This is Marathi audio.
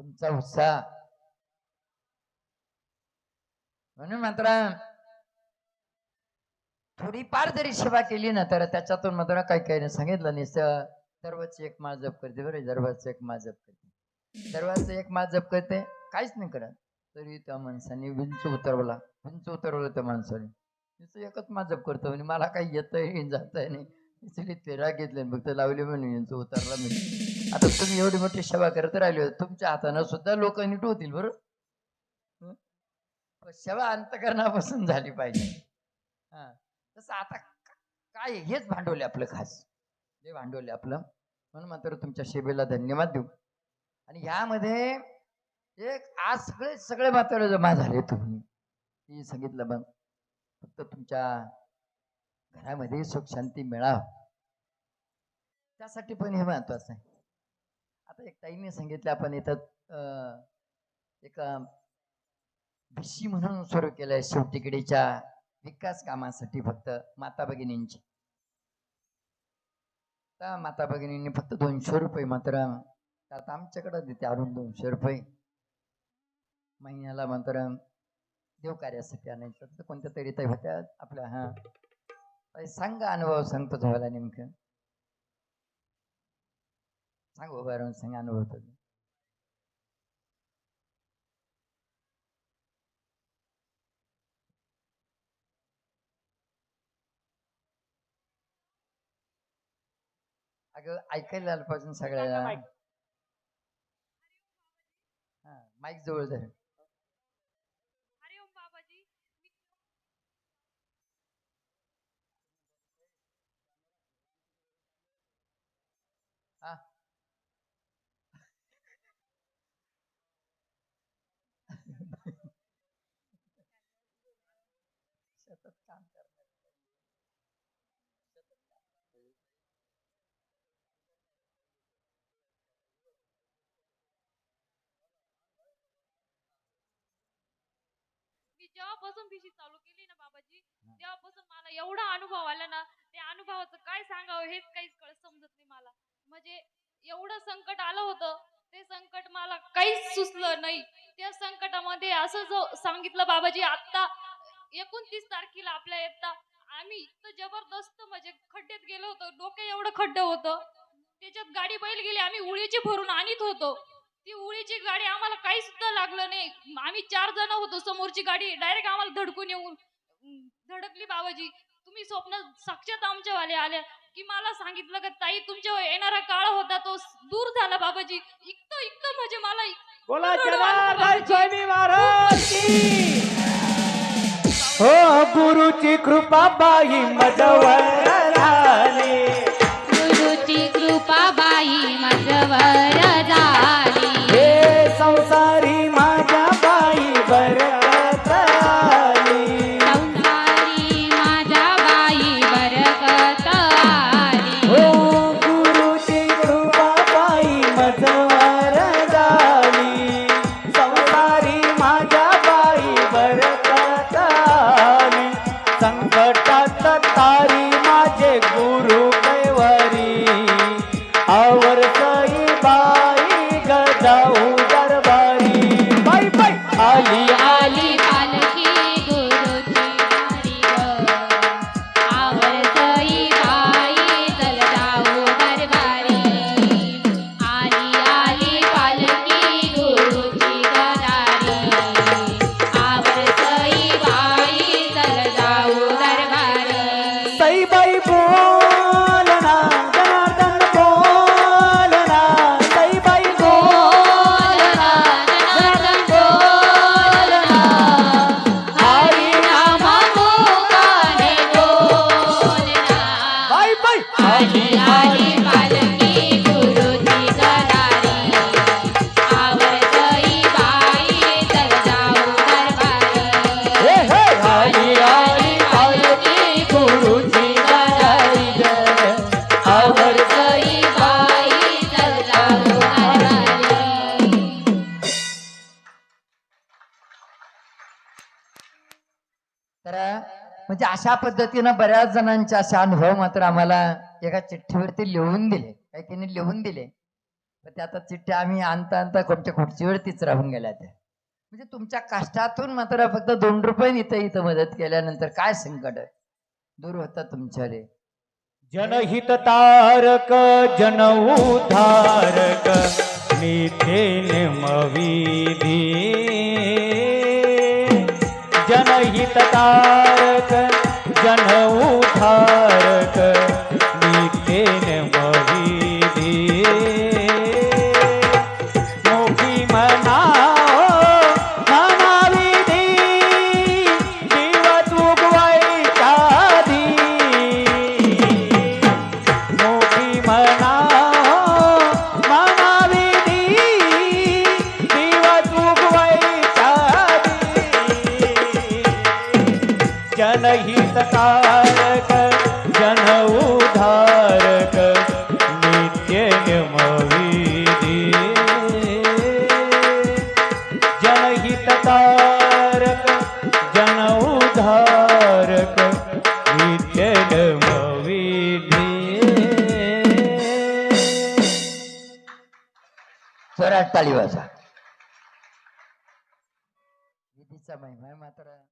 तुमचा उत्साह. म्हणून मात्र थोडीफार जरी सेवा केली ना तर त्याच्यातून मात्र काही काही सांगितलं. नाही सर्वच एक माळ जप करते बरं सर्वच एक माळ जप करते. सर्वांचं एक माळ जप करते काहीच नाही करत. तरी त्या माणसाने विंच उतरवला विंच उतरवलं त्या माणसाने. एकच माझप जप करतो म्हणजे मला काही येतंय जातंय नाही. इसलिए तेरा घेतले फक्त लावले म्हणून यांचं उतरला म्हणजे आता तुम्ही एवढी मोठी सेवा करत राहिली तुमच्या हातानं सुद्धा लोक नीट होतील बरं. पण सेवा अंतकरणापासून झाली पाहिजे. हा. तसं आता का- काय हेच भांडवले आपलं खास. हे भांडवले आपलं. म्हणून मात्र तुमच्या सेवेला धन्यवाद देऊ. आणि ह्यामध्ये एक आज सगळे सगळे मात्र जमा झाले तुम्ही. सांगितलं मग फक्त तुमच्या घरामध्ये सुख शांती मिळावं. त्यासाठी पण हे महत्वाचं आहे. आता एक ताईने सांगितलं आपण इथं अं, एक भिशी म्हणून सुरू केलंय शेवटिकडीच्या विकास कामासाठी फक्त माता भगिनींची. त्या माता भगिनींनी फक्त दोनशे रुपये मात्र आता आमच्याकडे देते अरुण दोनशे रुपये. महिन्याला मात्र देवकार्यासाठी आणायचं. कोणत्या तरी होत्या आपल्या हा? सांगा अनुभव सांगतो झाला नेमकं सांग उभा राहून सांग अनुभव तुझा. अगं ऐकायला आलं पाहिजे सगळ्याला माईक. हा माईक जवळ धर हरिओम बाबाजी मी हा शेतात काम करणार मी जेव्हापासून भिशी चालू केली ना बाबाजी. तेव्हापासून मला एवढा अनुभव आला ना त्या अनुभवाचं काय सांगावं हेच काहीच कळ समजत नाही मला. म्हणजे एवढं संकट आलं होतं ते संकट मला काहीच सुचलं नाही. त्या संकटामध्ये असं जो सांगितलं बाबाजी आता एकोणतीस तारखेला आपल्या येता आम्ही इतकं जबरदस्त म्हणजे खड्ड्यात गेलो होतो. डोके एवढं खड्डं होतं. त्याच्यात गाडी बैल गेली. आम्ही उळीची भरून आणत होतो. ती उळीची गाडी आम्हाला काही सुद्धा लागलं नाही. आम्ही चार जण होतो. समोरची गाडी डायरेक्ट आम्हाला धडकून येऊन धडकली बाबाजी. तुम्ही स्वप्न साक्षात आमच्यावाले आल्या की मला सांगितलं का ताई तुमच्या येणारा काळ होता तो दूर झाला बाबाजी. इतकं इतकं म्हणजे मला बोला महाराज हो गुरुची कृपा बाई मजवर झाली बाई तर म्हणजे अशा पद्धतीनं बऱ्याच जणांचे असे अनुभव मात्र आम्हाला एका चिठ्ठीवरती लिहून दिले. काही काही लिहून दिले. तर त्या आता चिठ्ठ्या आम्ही आणता आणता कोणत्या खुर्चीवरतीच राहून गेल्या त्या. म्हणजे तुमच्या कष्टातून मात्र फक्त दोन रुपये इथं इथं मदत केल्यानंतर काय संकट दूर होता तुमच्या जनहित तारक जन उद्धारक नित्य निमविधी जनहित जन उद्धारक जनहितकारक जन उधारक नित्य निमविधी जनहितकारक जन उधारक नित्य निमविधी स्वराज टाळी वाजा विधीचा महिमा मात्र.